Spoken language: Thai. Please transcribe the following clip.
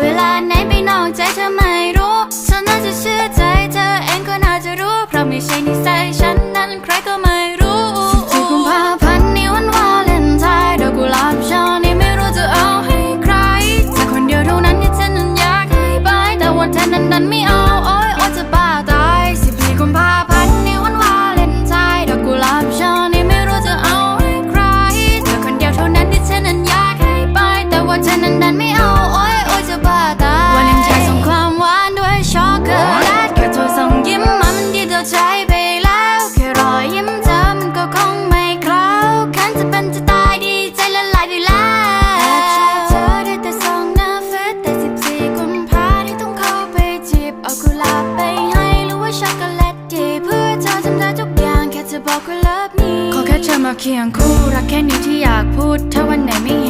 เวลาไหนไปนอกใจเธอไม่รู้ฉันน่าจะเชื่อใจเธอเองก็น่าจะรู้ เพราะไม่ใช่นิสัยฉันนั้นใครก็ไม่รู้สิบกุมภาพันธ์นี่วันวาเลนไทน์ดอกกุหลาบช่อนี้ไม่รู้จะเอาให้ใครเธอคนเดียวเท่านั้นที่ฉันนั้นอยากให้ไปแต่ว่าเธอนั้นนั้นไม่เอาโอ้ยโอ้จะบ้าตายสิบสี่กุมภาพันธ์นี่วันวาเลนไทน์ดอกกุหลาบช่อนี้ไม่รู้จะเอาให้ใครเธอคนเดียวเท่านั้นที่ฉันนั้นอยากให้ไปแต่ว่าเธอนั้นนั้นไม่ จะบอกว่าเลิฟนี้ขอแค่เธอมาเคียงคู่ รักแค่นี้ที่อยากพูด ถ้าวันไหนไม่เห็น